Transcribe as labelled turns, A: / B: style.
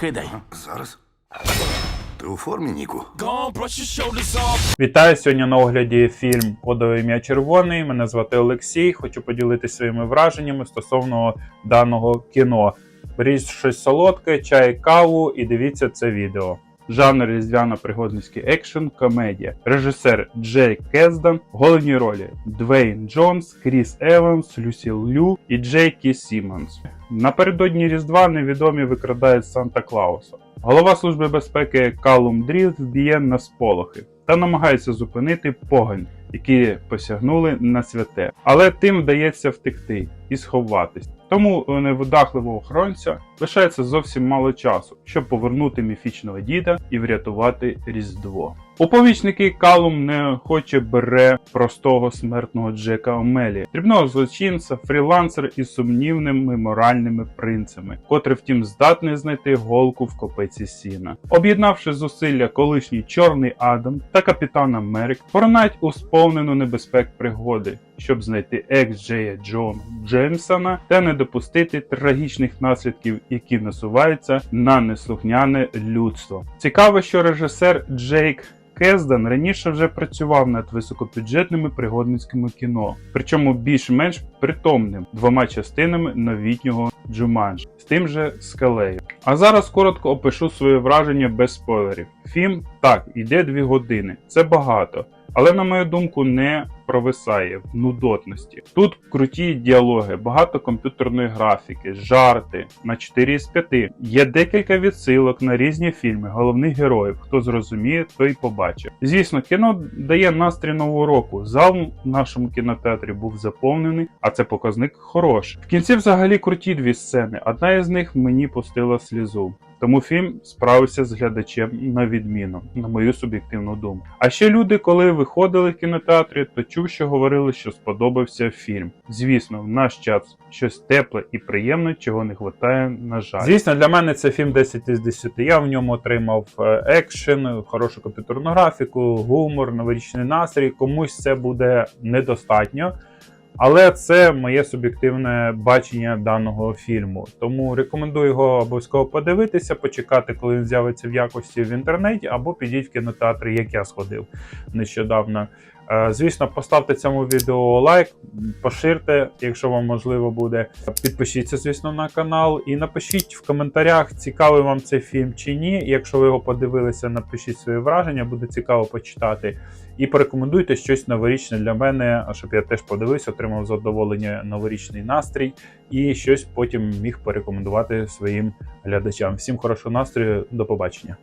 A: Кидай.
B: Зараз. Ти у формі, Ніку?
C: Вітаю сьогодні на огляді фільм Кодове ім'я Червоний. Мене звати Олексій. Хочу поділитися своїми враженнями стосовно даного кіно. Беріть щось солодке, чай, каву і дивіться це відео. Жанр різдвяно пригодницький екшен, комедія. Режисер Джей Кездан. Головні ролі Двейн Джонс, Кріс Еванс, Люсі Лю і Джейкі Сімонс. Напередодні Різдва невідомі викрадають Санта Клауса. Голова Служби безпеки Калум Дріт вб'є на сполохи та намагається зупинити погань, які посягнули на святе. Але тим вдається втекти і сховатись. Тому у невдахливого охоронця лишається зовсім мало часу, щоб повернути міфічного діда і врятувати Різдво. У Калум не хоче бере простого смертного Джека Омелі, дрібного злочинця, фрілансер із сумнівними моральними принципами, котрий втім здатний знайти голку в копиці сіна. Об'єднавши зусилля колишній Чорний Адам та капітан Америк, поринають у сповнену небезпек пригоди, щоб знайти екс Джея Джон Джеймсона та не допустити трагічних наслідків, які насуваються на неслухняне людство. Цікаво, що режисер Джейк Кездан раніше вже працював над високобюджетними пригодницькими кіно, причому більш-менш притомним двома частинами новітнього Джуманж з тим же скалею. А зараз коротко опишу свої враження без спойлерів. Фільм так іде дві години, це багато. Але, на мою думку, не провисає в нудотності. Тут круті діалоги, багато комп'ютерної графіки, жарти на 4 з 5. Є декілька відсилок на різні фільми, головних героїв. Хто зрозуміє, той побачив. Звісно, кіно дає настрій нового року. Зал в нашому кінотеатрі був заповнений, а це показник хороший. В кінці взагалі круті дві сцени. Одна із них мені пустила слізу. Тому фільм справився з глядачем на відміну, на мою суб'єктивну думку. А ще люди, коли виходили в кінотеатрі, то чув, що говорили, що сподобався фільм. Звісно, в наш час щось тепле і приємне, чого не вистачає, на жаль. Звісно, для мене це фільм 10 із 10. Я в ньому отримав е, екшен, хорошу комп'ютерну графіку, гумор, новорічний настрій. Комусь це буде недостатньо. Але це моє суб'єктивне бачення даного фільму. Тому рекомендую його обов'язково подивитися, почекати, коли він з'явиться в якості в інтернеті, або підіть в кінотеатр, як я сходив нещодавно. Е, Звісно, поставте цьому відео лайк, поширте, якщо вам можливо буде. Підпишіться, звісно, на канал і напишіть в коментарях, цікавий вам цей фільм чи ні. Якщо ви його подивилися, напишіть свої враження, буде цікаво почитати. І порекомендуйте щось новорічне для мене, щоб я теж подивився, отримав задоволення новорічний настрій і щось потім міг порекомендувати своїм глядачам. Всім хорошого настрою, до побачення.